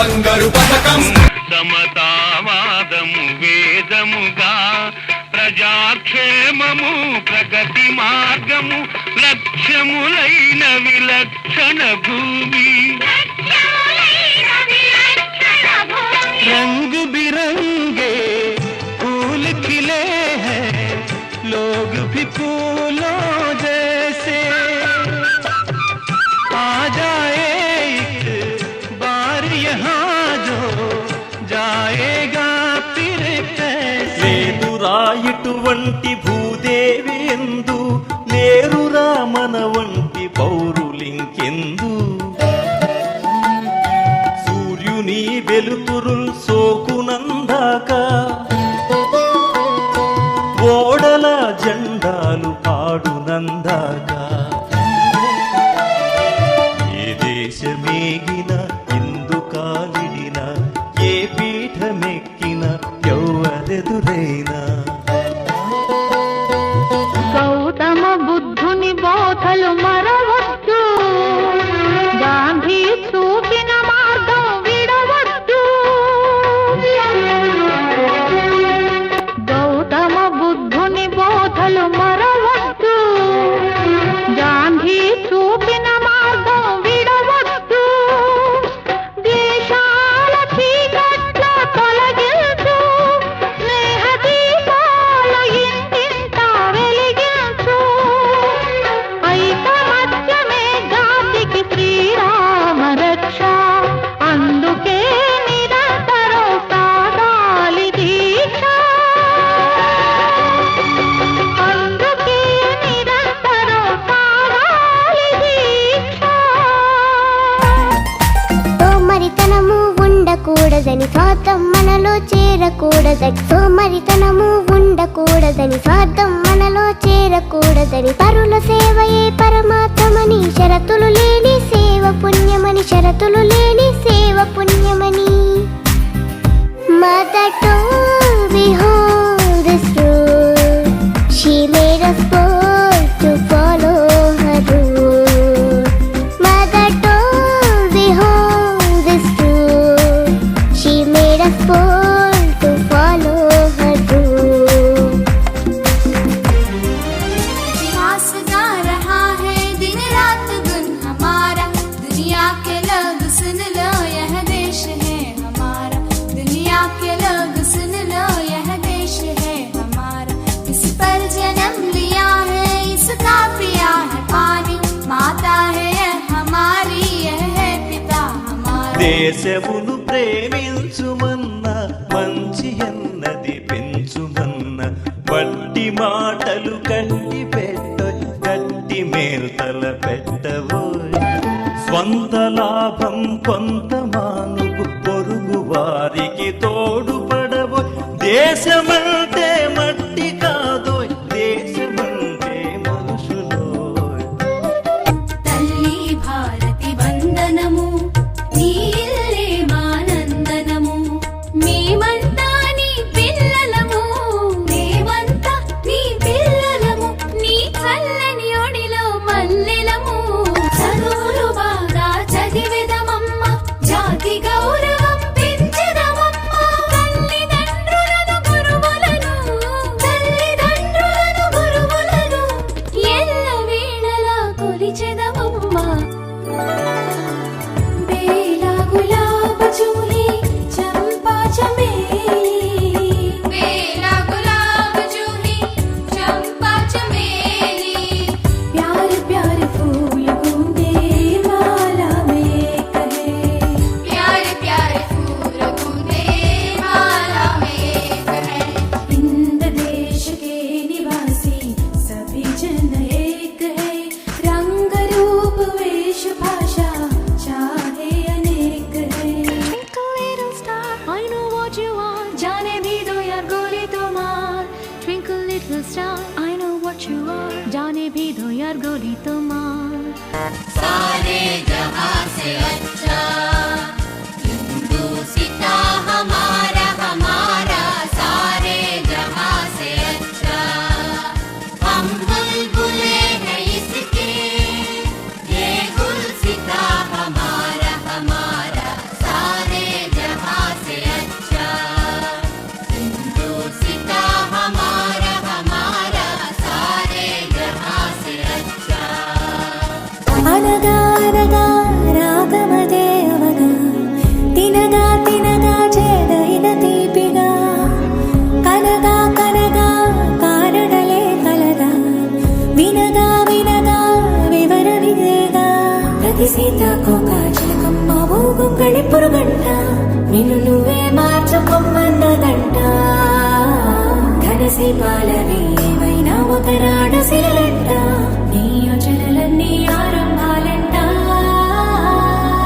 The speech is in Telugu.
బంగారు పథకం. సమతావాదము వేదముగా ప్రజాక్షేమము ప్రగతి మార్గము లక్ష్యములైన విలక్షణ భూమి. వంటి భూదేవి ఎందు లేరురా మన వంటి పౌరులింకెందు? సూర్యుని వెలుతురుల్ సోకునందాక? ఓడల జెండాలు పాడునందాక? ఉండకూడదని స్వార్థం మనలో చేరకూడదని సోమరితనము ఉండకూడదని స్వార్థం మనలో చేరకూడదని పరుల సేవయే పరమాత్మని షరతులు లేని సేవ పుణ్యమని షరతులు లేని సేవ పుణ్యమని. మదటో విహో तो रहा है, दिन रात हमारा। दुनिया के लोग सुन लो, यह देश है हमारा। दुनिया के लोग सुन लो, यह देश है हमारा। इस पर जन्म लिया है, इसका पिया माता है यह पिता देश प्रेमी లాభం కొంత మానుకు పొరుగు వారికి తోడుపడవు దేశమంటే మట్టి కాదు దేశమంటే మనుషులు తల్లి భారతి వందనము. सरगोरी सारे जहाँ से अच्छा సీతాకోక చిలకమ్మ ఊగుంగళి పురుగంట నిన్ను నువ్వే మార్చుకొమ్మన్నదంట ఘనసి పాలవి ఏమైనా ఒక రాడ శిలంట